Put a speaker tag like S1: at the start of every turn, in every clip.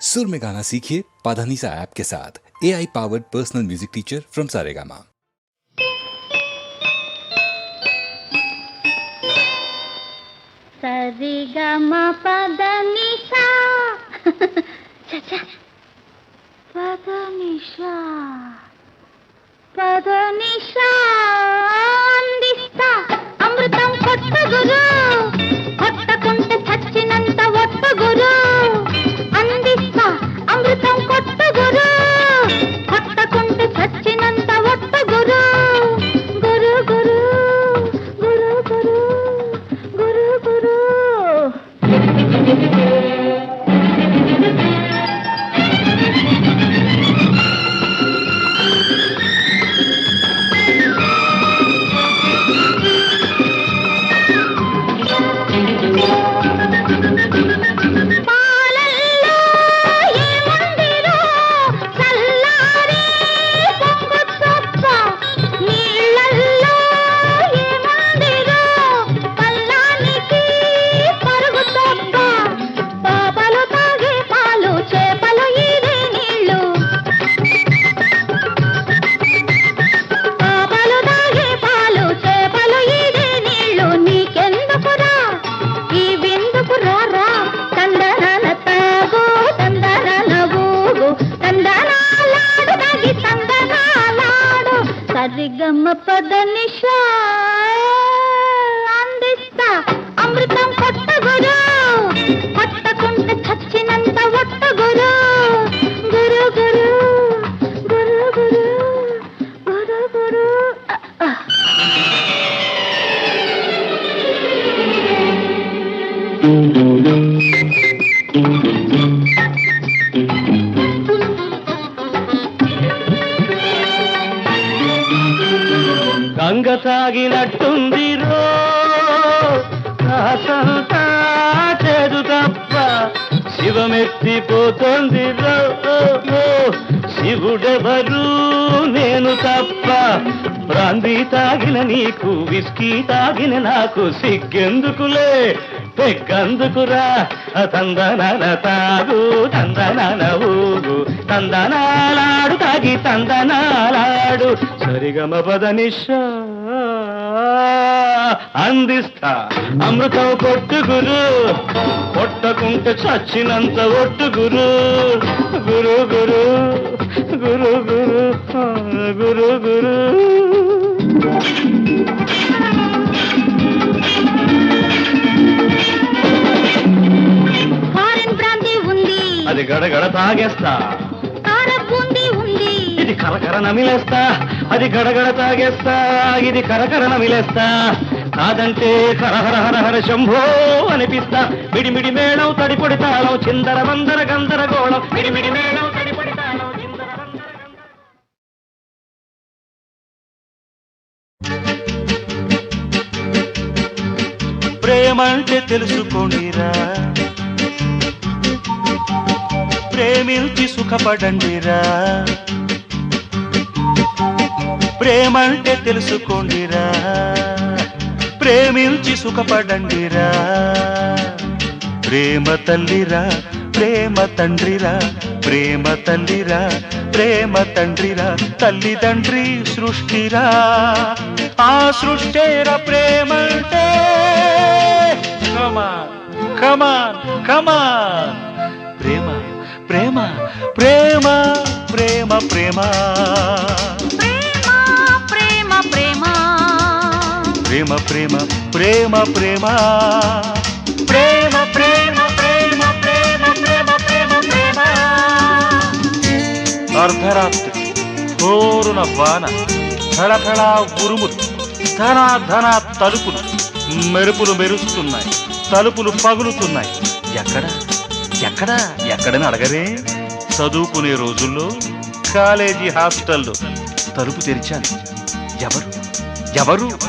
S1: सुर में गाना सीखिए पाधानीसा ऐप के साथ A I powered personal music teacher from Saregama
S2: సరిగమ పద నిషా చచ పద నిషా పద నిషా అందిస్తా అమృతం కొట్ట గురు కొట్టకుంటే చచ్చినంత ఒట్ట గురు
S3: तुमको ಪದ ನಿಶಾ శివుడెవరు నేను తప్ప. బ్రాంది తాగిన నీకు విస్కీ తాగిన నాకు సిగ్గెందుకులే. పెగ్గందుకురా తందనన తాగు తందనన ఊగు. తందనాలాడు తాగి తందనాలాడు. సరిగమ పద పదనిషా అందిస్తా. అమృతం కొట్టుగురు కొట్టకుంటే చచ్చినంత ఒట్టు గురు. గురు గురు గురు గురు గురు గురు. అది గడగడ తాగేస్తా. ఇది కరకర నమిలేస్తా అది గడగడ తాగేస్తా ఇది కరకర నమిలేస్తా. కాదంటే హరహర హరహర శంభో అనిపిస్తా. మిడిమిడి మేళం తడిపొడి తాళం చిందర వందర గందరగోళం మిడిమిడి మేళం తడిపొడి తాళం ప్రేమంటే తెలుసుకోండిరా ప్రేమించి సుఖపడండిరా. ప్రేమంటే తెలుసుకోండిరా. ప్రేమించి సుఖపడండిరా. ప్రేమ తల్లిరా ప్రేమ తండ్రిరా ప్రేమ తల్లిరా ప్రేమ తండ్రిరా తల్లిదండ్రి సృష్టిరా. ఆ సృష్టిరా ప్రేమంటే. Come on come on come on ప్రేమ ప్రేమ
S2: ప్రేమ ప్రేమ ప్రేమ
S3: ప్రేమ. ప్రేమ ప్రేమ ప్రేమ. ప్రేమ ప్రేమ ప్రేమ ప్రేమ ప్రేమ ప్రేమ ప్రేమ. అర్ధరాత్రి హోరున వాన థళథళ ఉరుములు ధన ధన తలుపులు మెరుపులు మెరుస్తున్నాయి తలుపులు పగులుతున్నాయి. ఎక్కడ? ఎక్కడ? ఎక్కడని అడగరే. చదువుకునే రోజుల్లో కాలేజీ హాస్టల్లో తలుపు తెరిచాను ఎవరు? ఎవరు?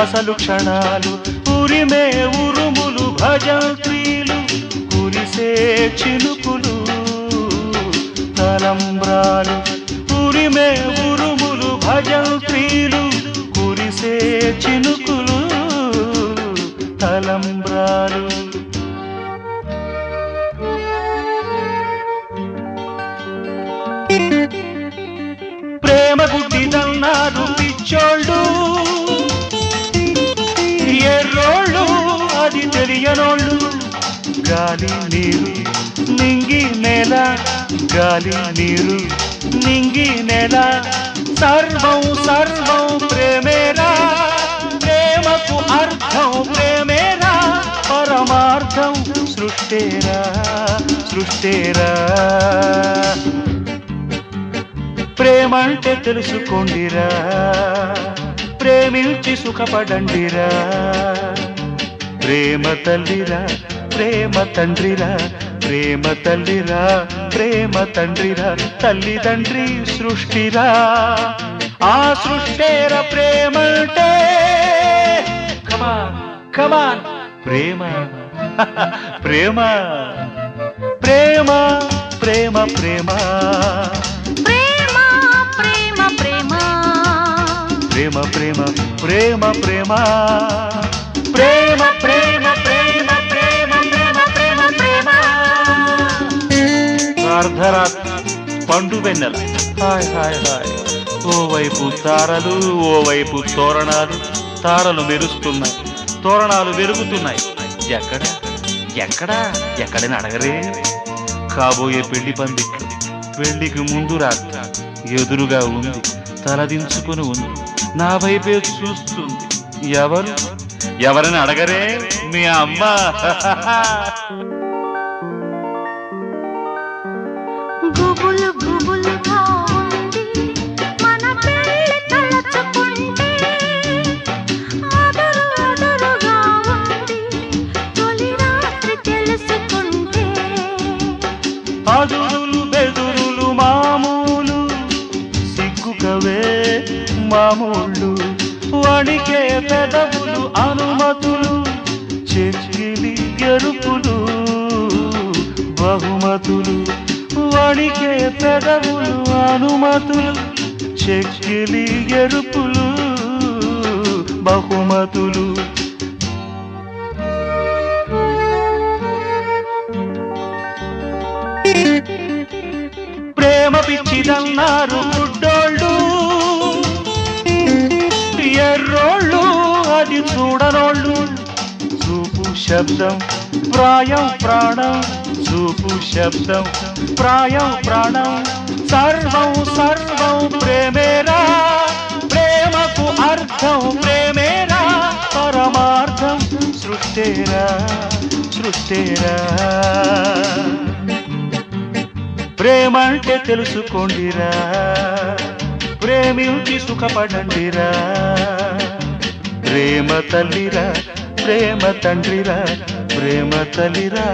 S3: అసలు క్షణాలు ఉరిమే ఉరుములు భజంత్రీలు కురిసే చినుకులు తలంబ్రాలు ఉరిమే ఉరుములు భజంత్రీలు కురిసే చినుకులు తలంబ్రాలు. ప్రేమ గుడ్డిదన్నారు పిచ్చోళ్ళు. ఎర్రోళ్ళు అది తెలియనోళ్ళు. గాలి నీరు నింగి నేల. గాలి నీరు నింగి నేల. సర్వం సర్వం ప్రేమేరా ప్రేమకు అర్థం ప్రేమేరా పరమార్థం సృష్టేరా సృష్టేరా ప్రేమంటే తెలుసుకోండిరా. ప్రేమించి సుఖపడండిరా. ప్రేమ తల్లిరా ప్రేమ తండ్రిరా ప్రేమ తల్లిరా ప్రేమ తండ్రిరా తల్లిదండ్రి సృష్టిరా. ఆ సృష్టేర ప్రేమంటే కమాన్ కమాన్ ప్రేమ ప్రేమ ప్రేమ ప్రేమ ప్రేమ
S2: ప్రేమ. ప్రేమ ప్రేమ
S3: ప్రేమ ప్రేమ. ప్రేమ ప్రేమ ప్రేమ ప్రేమ ప్రేమ ప్రేమ ప్రేమ. అర్ధరాత్రి పండు వెన్నెల. Hi hi hi. ఓవైపు తారలు ఓవైపు తోరణాలు. తారలు మెరుస్తున్నాయి తోరణాలు వెలుగుతున్నాయి ఎక్కడ? ఎక్కడ? ఎక్కడని అడగరే. కాబోయే పెళ్ళి పందిట్లు పెళ్ళికి ముందు రాత్రి ఎదురుగా ఉంది తలదించుకుని ఉంది. నా వైపే చూస్తుంది. ఎవరు? ఎవరని అడగరే? మీ అమ్మ.
S2: గుబులు గుబులుగా ఉంది. మన పెళ్ళి తలచుకుంటే అదరు అదరుగా ఉంది. తొలి రాత్రి తెలుసుకుంటే
S3: అదురులు బెదురులు మామూలు సిగ్గుకవే మామూళ్ళు వణికే పెదవులు అనుమతులు చెక్కిలి ఎరుపులు బహుమతులు వణికే పెదవులు అనుమతులు చెక్కిలి ఎరుపులు బహుమతులు. ప్రేమ పిచ్చిదన్నారు గుడ్డోళ్ళు ఎర్రోళ్ళు అది చూడనోళ్ళు. చూపు శబ్దం ప్రాయం ప్రాణం. చూపు శబ్దం ప్రాయం ప్రాణం. సర్వం సర్వం ప్రేమేరా ప్రేమకు అర్థం ప్రేమేరా పరమార్థం సృష్టేరా సృష్టేరా ప్రేమంటే తెలుసుకోండిరా. ప్రేమించి సుఖపడండిరా. ప్రేమ తల్లిరా ప్రేమ తండ్రిరా ప్రేమ తల్లిరా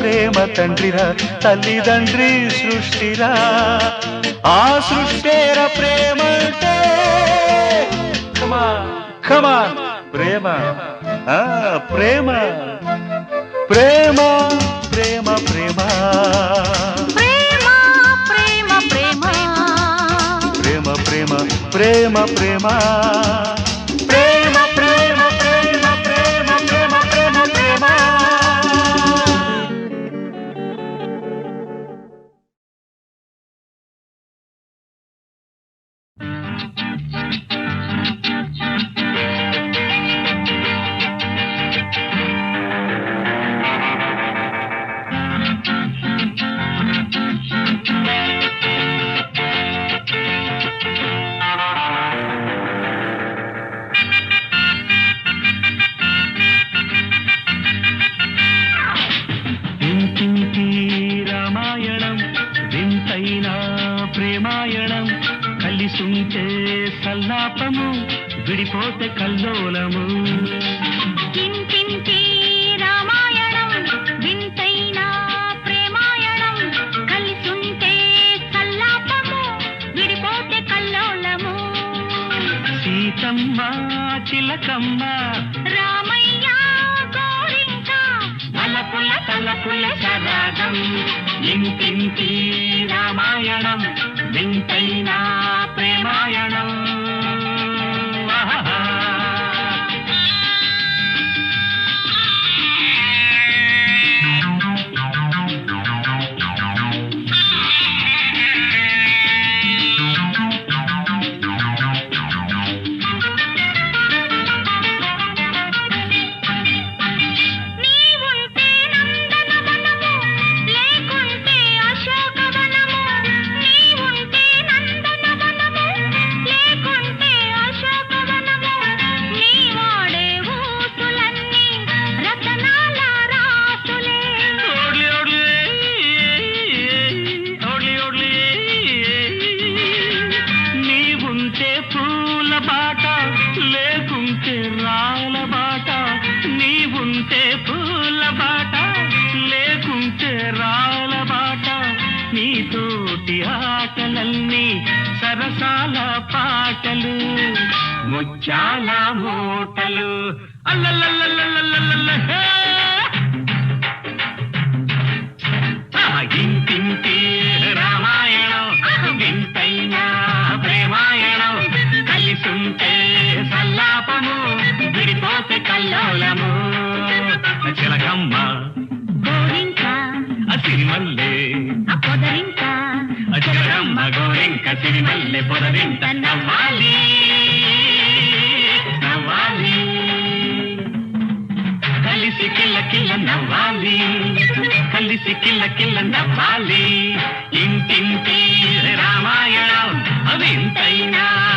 S3: ప్రేమ తండ్రిరా తల్లిదండ్రి సృష్టిరా. ఆ సృష్టేర ఖమా ఖమా ప్రేమ ప్రేమ. ప్రేమ ప్రేమ. ప్రేమ
S2: ప్రేమ ప్రేమ. ప్రేమ
S3: ప్రేమ. కల్లాపము విడిపోతే కల్లోలము.
S2: ఇంటింటి రామాయణం వింతైన ప్రేమాయణం కలిసుంటే కల్లాపము విడిపోతే కల్లోలము.
S4: సీతమ్మ చిలకమ్మ
S2: రామయ్య గోరింక
S4: అలపుల తలపుల సరాగం ఇంటింటి రామాయణం వింతైన ప్రేమాయణం. ముత్యాల మూటలు. అల్లల్లల్లల్లల్లల్లల్లహే రామాయణం వింతైన ప్రేమాయణం కలిసుంటే సల్లాపము విడిపోతే కల్లోలము చిలకమ్మ
S2: గోరింక సిరిమల్లే పొదరింక
S4: చిలకమ్మ గోరింక సిరిమల్లె కిలకిల నవ్వాలి. కలిసి కిల్ల నవ్వాలి. ఇంటింటి రామాయణం అవింతైనా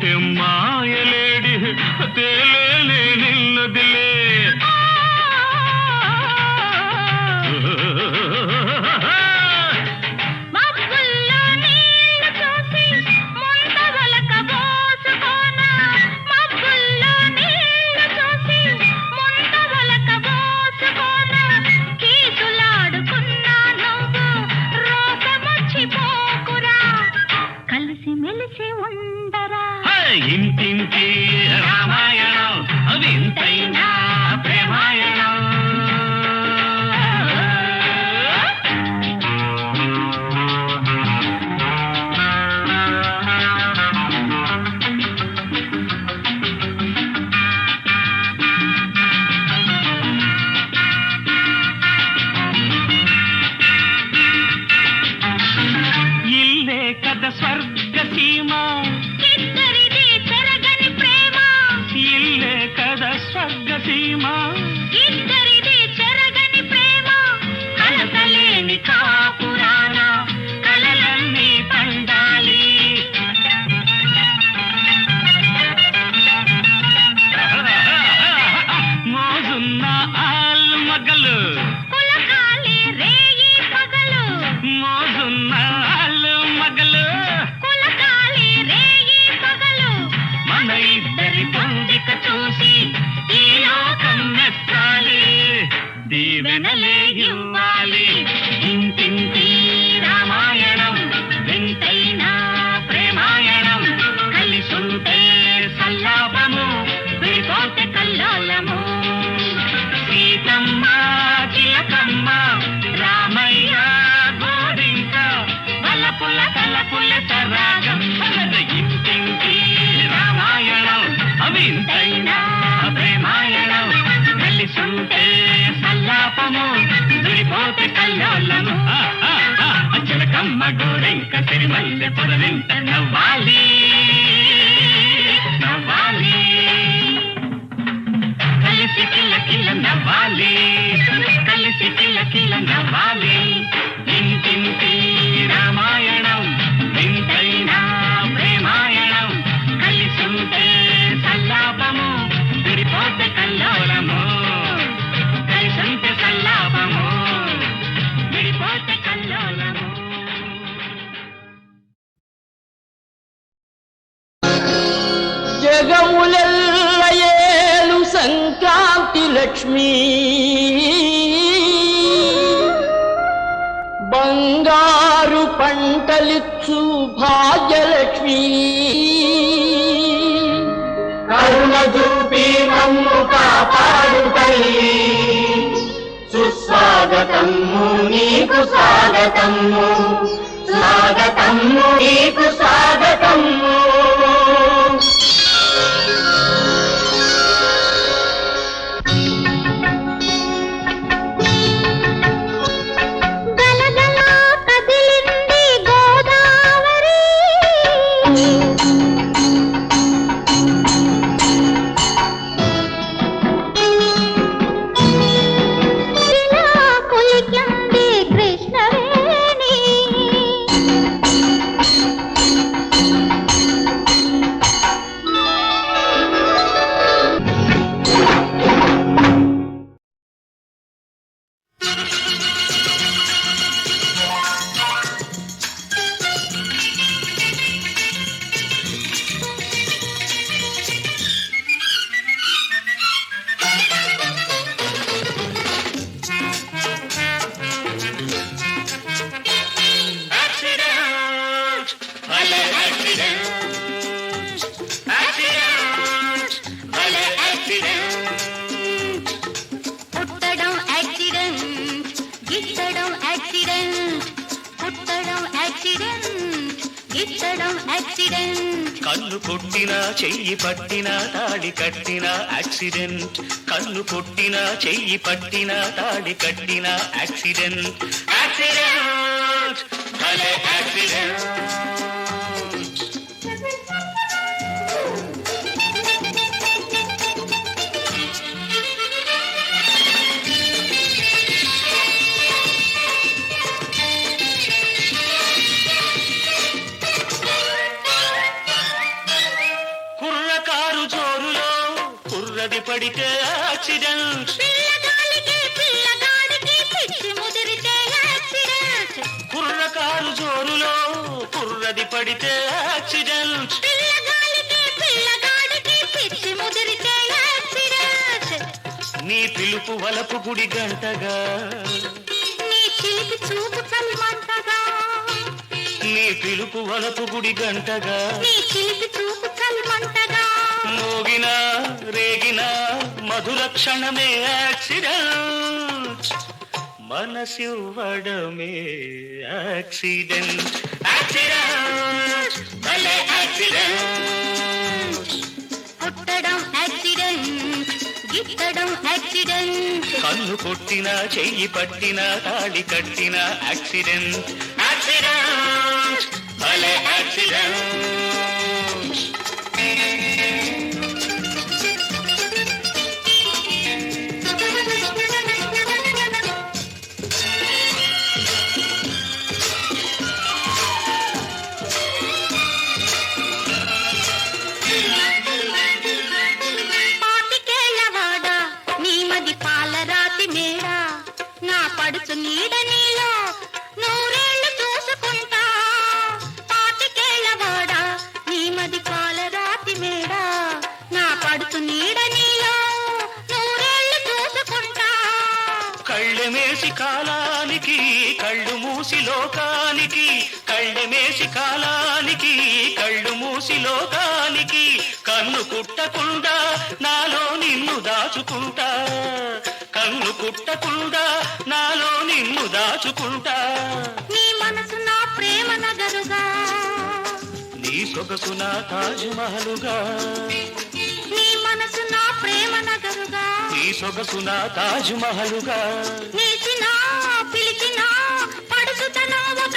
S4: him. மகிமா పక్క సిరిమల్లె పొదవింట నవ్వాలి నవ్వాలి కలిసి కిల్ల కిల్ల నవ్వాలి కలిసి కిల్ల కిల్ల నవ్వాలి
S5: స్వాగతము నీకు స్వాగతము. స్వాగతము నీకు స్వాగతము.
S6: చెయ్యి పట్టిన తాడి కట్టిన యాక్సిడెంట్. కన్ను కొట్టిన చెయ్యి పట్టిన తాడి కట్టిన యాక్సిడెంట్. యాక్సిడెంట్! భలే యాక్సిడెంట్! పడితే యాక్సిడెంట్ నీ పిలుపు వలపు గుడి గంటగా.
S2: నీ
S6: పిలుపు వలపు గుడి గంటగా. మోగిన రేగిన మధుర క్షణమే యాక్సిడెంట్ మనసివ్వడమే యాక్సిడెంట్.
S2: పుట్టడం యాక్సిడెంట్ గిట్టడం యాక్సిడెంట్
S6: కన్ను కొట్టిన చెయ్యి పట్టిన తాళి కట్టిన యాక్సిడెంట్. యాక్సిడెంట్. భలే యాక్సిడెంట్. కుట్టకుండా నాలో నిన్ను దాచుకుంటా. కన్ను కుట్టకుండా నాలో నిన్ను దాచుకుంటా.
S2: నీ మనసు నా ప్రేమ నగరుగా.
S6: నీ సొగసు నా తాజ్ మహలుగా
S2: నీ మనసు నా ప్రేమ నగరుగా.
S6: నీ సొగసు నా తాజ్ మహలుగా
S2: నిలిచినా పిలిచినా పడుచుతనం ఒక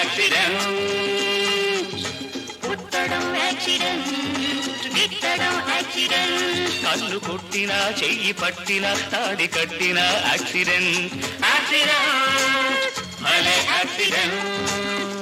S2: యాక్సిడెంట్ పుట్టడం యాక్సిడెంట్ గిట్టడం యాక్సిడెంట్.
S6: కన్ను కొట్టిన చెయ్యి పట్టిన తాడి కట్టిన యాక్సిడెంట్. యాక్సిడెంట్. భలే యాక్సిడెంట్.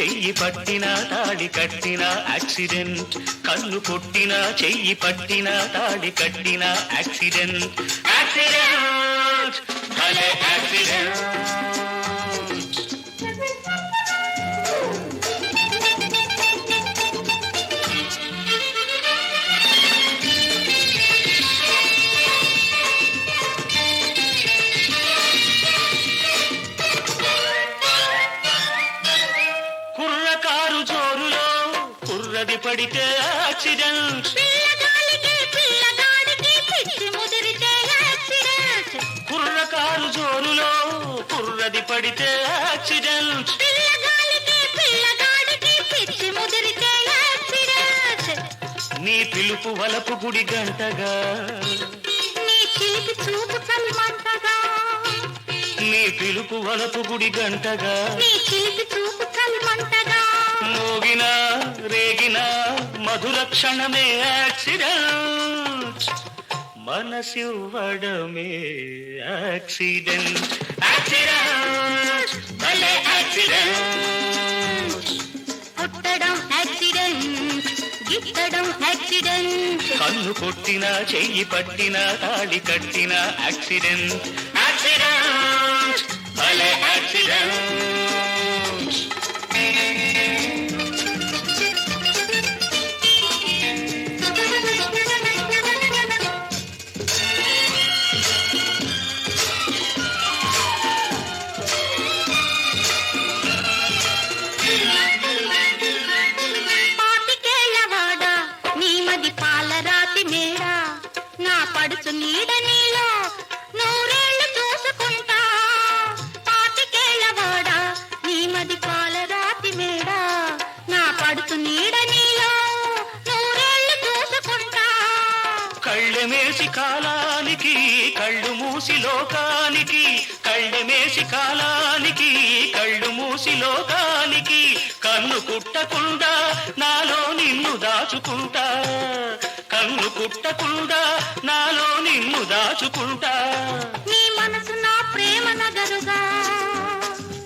S6: చెయ్యి పట్టినా తాళి కట్టినా యాక్సిడెంట్. కన్ను కొట్టినా చెయ్యి పట్టినా తాళి కట్టినా యాక్సిడెంట్. యాక్సిడెంట్. భలే యాక్సిడెంట్.
S2: పిల్లగాడికి యాక్సిడెంట్
S6: కుర్రకారు జోరులో కుర్రది పడితే యాక్సిడెంట్ నీ పిలుపు వలపు గుడి గంటగా.
S2: నీ
S6: పిలుపు వలపు గుడి గంటగా.
S2: నీ చిలిపి చూపు చల్మంటగా.
S6: మోగిన రేగిన మధుర క్షణమే యాక్సిడెంట్. మనసివ్వడమే యాక్సిడెంట్. యాక్సిడెంట్. భలే యాక్సిడెంట్.
S2: పుట్టడం యాక్సిడెంట్. గిట్టడం యాక్సిడెంట్.
S6: కన్ను కొట్టినా చెయ్యి పట్టినా తాళి కట్టినా యాక్సిడెంట్. యాక్సిడెంట్. భలే యాక్సిడెంట్. కన్ను కుట్టకుండా నాలో నిన్ను దాచుకుంటా. కన్ను కుట్టకుండా నాలో నిన్ను దాచుకుంటా.
S2: నీ మనసు నా ప్రేమ నగరుగా.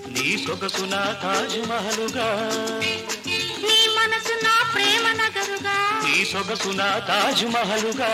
S6: నీ సొగసు నా తాజ్ మహలుగా
S2: నీ మనసు నా ప్రేమ నగరుగా.
S6: నీ సొగసు నా తాజ్ మహలుగా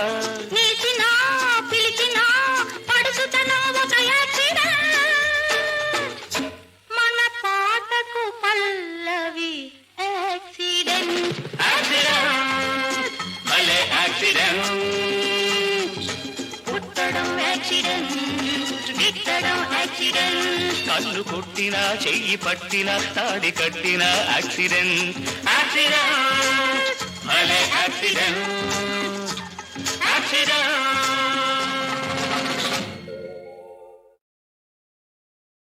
S2: యాక్సిడెంట్
S6: కొట్టినా చెయ్యి పట్టినా తాడి కట్టినా యాక్సిడెంట్. యాక్సిడెంట్. యాక్సిడెంట్. యాక్సిడెంట్.